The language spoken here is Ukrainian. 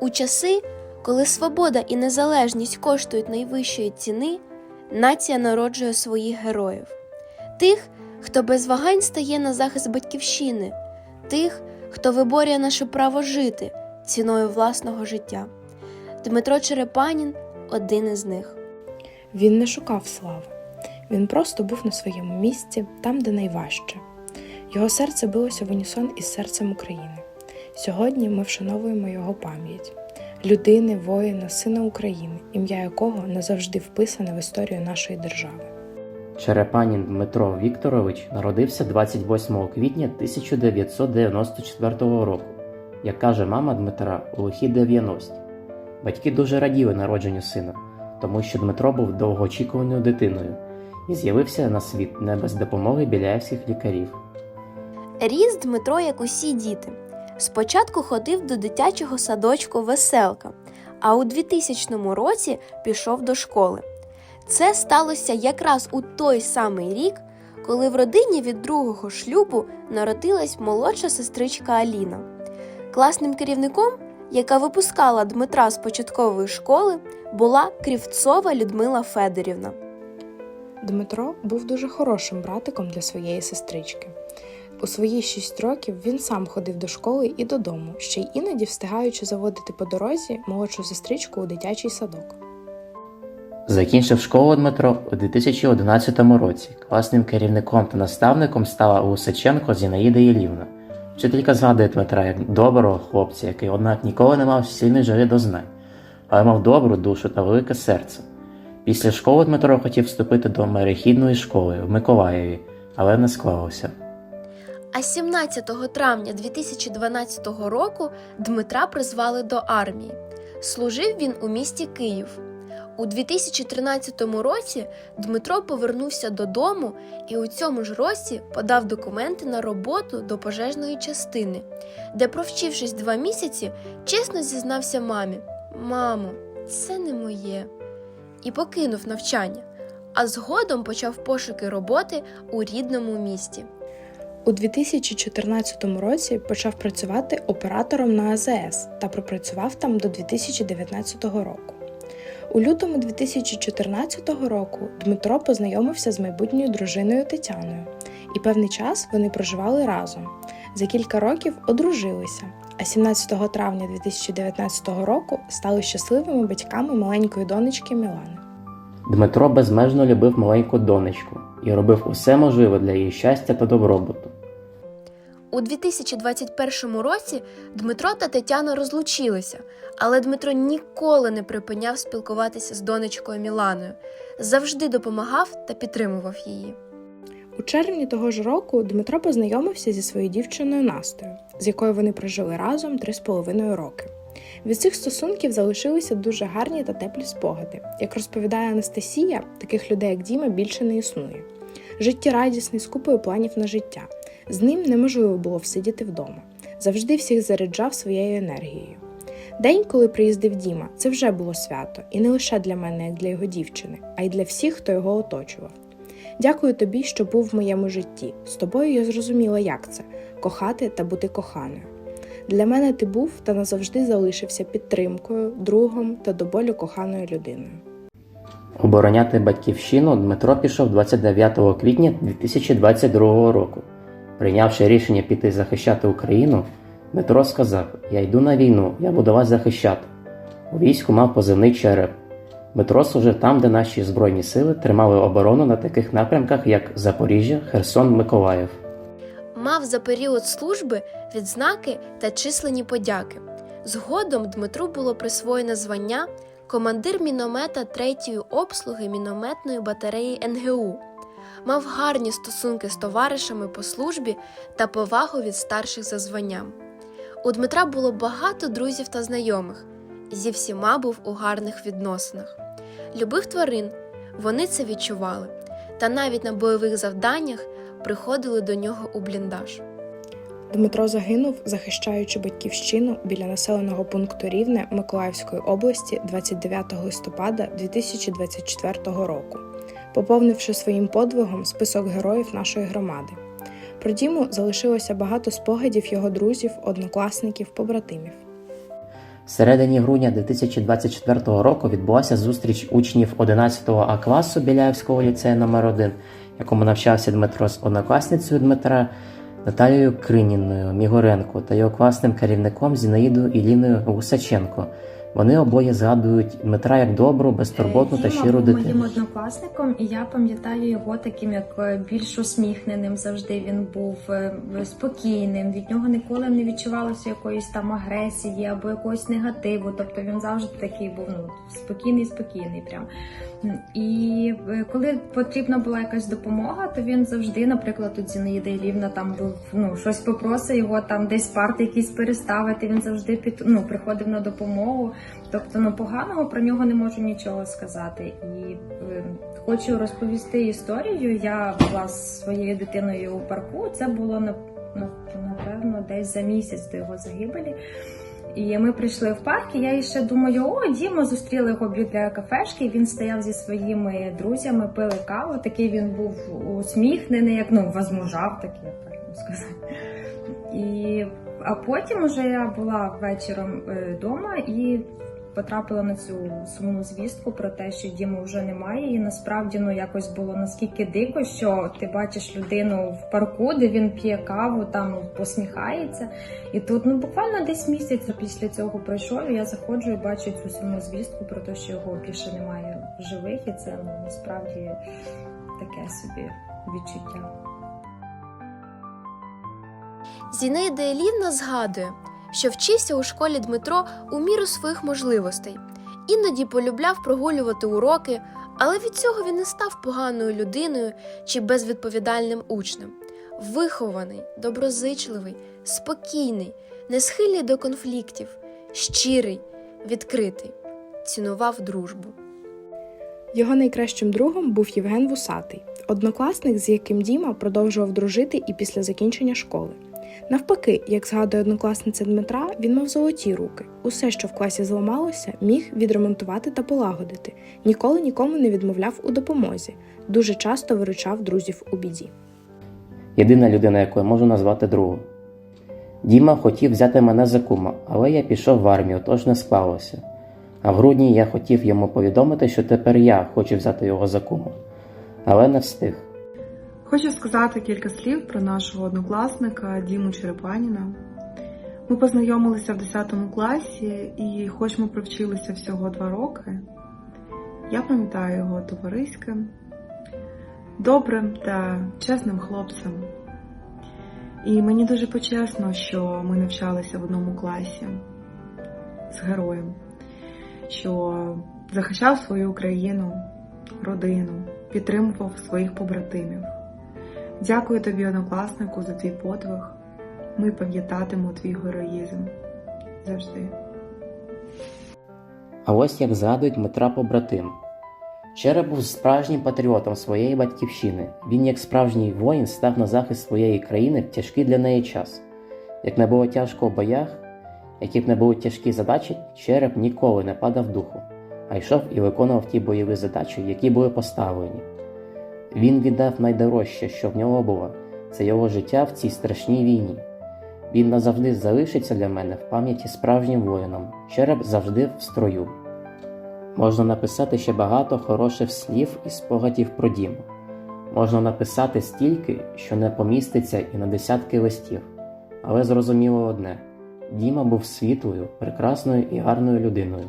У часи, коли свобода і незалежність коштують найвищої ціни, нація народжує своїх героїв, тих, хто без вагань стає на захист батьківщини, тих, хто виборює наше право жити ціною власного життя. Дмитро Черепанін один із них. Він не шукав слави, він просто був на своєму місці, там, де найважче. Його серце билося в унісон із серцем України. Сьогодні ми вшановуємо його пам'ять людини, воїна, сина України, ім'я якого назавжди вписане в історію нашої держави. Черепанін Дмитро Вікторович народився 28 квітня 1994 року. Як каже мама Дмитра, у лихі 90. Батьки дуже раділи народженню сина, тому що Дмитро був довгоочікуваною дитиною і з'явився на світ не без допомоги біляївських лікарів. Ріс Дмитро, як усі діти. Спочатку ходив до дитячого садочку Веселка, а у 2000 році пішов до школи. Це сталося якраз у той самий рік, коли в родині від другого шлюбу народилась молодша сестричка Аліна. Класним керівником, яка випускала Дмитра з початкової школи, була Крівцова Людмила Федорівна. Дмитро був дуже хорошим братиком для своєї сестрички. У свої шість років він сам ходив до школи і додому, ще й іноді встигаючи заводити по дорозі молодшу сестричку у дитячий садок. Закінчив школу Дмитро у 2011 році. Класним керівником та наставником стала Усаченко Зінаїда Єлівна. Вчителька згадує Дмитра як доброго хлопця, який, однак, ніколи не мав сильної жаги до знань, але мав добру душу та велике серце. Після школи Дмитро хотів вступити до мерехідної школи в Миколаєві, але не склалося. А 17 травня 2012 року Дмитра призвали до армії. Служив він у місті Київ. У 2013 році Дмитро повернувся додому і у цьому ж році подав документи на роботу до пожежної частини, де, провчившись два місяці, чесно зізнався мамі: Мамо, це не моє. І покинув навчання, а згодом почав пошуки роботи у рідному місті. У 2014 році почав працювати оператором на АЗС та пропрацював там до 2019 року. У лютому 2014 року Дмитро познайомився з майбутньою дружиною Тетяною, і певний час вони проживали разом. За кілька років одружилися, а 17 травня 2019 року стали щасливими батьками маленької донечки Мілани. Дмитро безмежно любив маленьку донечку і робив усе можливе для її щастя та добробуту. У 2021 році Дмитро та Тетяна розлучилися, але Дмитро ніколи не припиняв спілкуватися з донечкою Міланою, завжди допомагав та підтримував її. У червні того ж року Дмитро познайомився зі своєю дівчиною Настою, з якою вони прожили разом три з половиною роки. Від цих стосунків залишилися дуже гарні та теплі спогади. Як розповідає Анастасія, таких людей, як Діма, більше не існує. Життєрадісний, з купою планів на життя. З ним неможливо було всидіти вдома. Завжди всіх заряджав своєю енергією. День, коли приїздив Діма, це вже було свято, і не лише для мене, як для його дівчини, а й для всіх, хто його оточував. Дякую тобі, що був в моєму житті. З тобою я зрозуміла, як це кохати та бути коханою. Для мене ти був та назавжди залишився підтримкою, другом та до болю коханою людиною. Обороняти батьківщину Дмитро пішов 29 квітня 2022 року. Прийнявши рішення піти захищати Україну, Дмитро сказав: Я йду на війну, я буду вас захищати. У війську мав позивний череп. Дмитро служив там, де наші збройні сили тримали оборону на таких напрямках, як Запоріжжя, Херсон, Миколаїв. Мав за період служби відзнаки та численні подяки. Згодом Дмитру було присвоєно звання командир міномета 3-ї обслуги мінометної батареї НГУ. Мав гарні стосунки з товаришами по службі та повагу від старших за званням. У Дмитра було багато друзів та знайомих, зі всіма був у гарних відносинах. Любив тварин, вони це відчували, та навіть на бойових завданнях приходили до нього у бліндаж. Дмитро загинув, захищаючи батьківщину біля населеного пункту Рівне Миколаївської області 29 листопада 2024 року, поповнивши своїм подвигом список героїв нашої громади. Про Діму залишилося багато спогадів його друзів, однокласників, побратимів. Всередині грудня 2024 року відбулася зустріч учнів 11 А класу Біляївського ліцею номер 1 якому навчався Дмитро з однокласницею Дмитра Наталією Криніною Мігоренко та його класним керівником Зінаїдою Іліною Гусаченко. Вони обоє згадують Дмитра як добру, безтурботну та Діма щиру був моїм однокласником, і я пам'ятаю його таким, як е, більш усміхненим. Завжди він був е, спокійним. Від нього ніколи не відчувалося якоїсь там агресії або якогось негативу. Тобто він завжди такий був ну спокійний, спокійний. Прям і е, коли потрібна була якась допомога, то він завжди, наприклад, тут Зінаїда Ілівна там був ну щось попросить його там десь парти якісь переставити. Він завжди під ну приходив на допомогу. Тобто, ну поганого про нього не можу нічого сказати. І е, хочу розповісти історію. Я була з своєю дитиною у парку. Це було на на- напевно десь за місяць до його загибелі. І ми прийшли в парк, і я ще думаю, о, Діма, зустріли його біля кафешки. Він стояв зі своїми друзями, пили каву. Такий він був усміхнений, як ну возмужав, такий, я так сказати. І а потім уже я була вечором вдома і потрапила на цю сумну звістку про те, що Діми вже немає. І насправді ну якось було наскільки дико, що ти бачиш людину в парку, де він п'є каву, там посміхається. І тут ну буквально десь місяць після цього пройшов. і Я заходжу і бачу цю сумну звістку про те, що його більше немає живих, і це ну, насправді таке собі відчуття. Зінаїда Елівна згадує, що вчився у школі Дмитро у міру своїх можливостей. Іноді полюбляв прогулювати уроки, але від цього він не став поганою людиною чи безвідповідальним учнем. Вихований, доброзичливий, спокійний, не схильний до конфліктів, щирий, відкритий, цінував дружбу. Його найкращим другом був Євген Вусатий, однокласник, з яким Діма продовжував дружити і після закінчення школи. Навпаки, як згадує однокласниця Дмитра, він мав золоті руки. Усе, що в класі зламалося, міг відремонтувати та полагодити. Ніколи нікому не відмовляв у допомозі. Дуже часто виручав друзів у біді. Єдина людина, яку я можу назвати другом. Діма хотів взяти мене за кума, але я пішов в армію, тож не склалося. А в грудні я хотів йому повідомити, що тепер я хочу взяти його за кума, але не встиг. Хочу сказати кілька слів про нашого однокласника Діму Черепаніна. Ми познайомилися в 10 класі, і хоч ми провчилися всього два роки, я пам'ятаю його товариським, добрим та чесним хлопцем. І мені дуже почесно, що ми навчалися в одному класі з героєм, що захищав свою Україну, родину, підтримував своїх побратимів. Дякую тобі, однокласнику, за твій подвиг. Ми пам'ятатимемо твій героїзм завжди. А ось як згадують Дмитра побратим. Череп був справжнім патріотом своєї батьківщини. Він, як справжній воїн, став на захист своєї країни в тяжкий для неї час. Як не було тяжко в боях, які б не були тяжкі задачі, череп ніколи не падав духу, а йшов і виконував ті бойові задачі, які були поставлені. Він віддав найдорожче, що в нього було це його життя в цій страшній війні. Він назавжди залишиться для мене в пам'яті справжнім воїном. Череп завжди в строю. Можна написати ще багато хороших слів і спогадів про Діму. Можна написати стільки, що не поміститься і на десятки листів. Але зрозуміло одне: Діма був світлою, прекрасною і гарною людиною.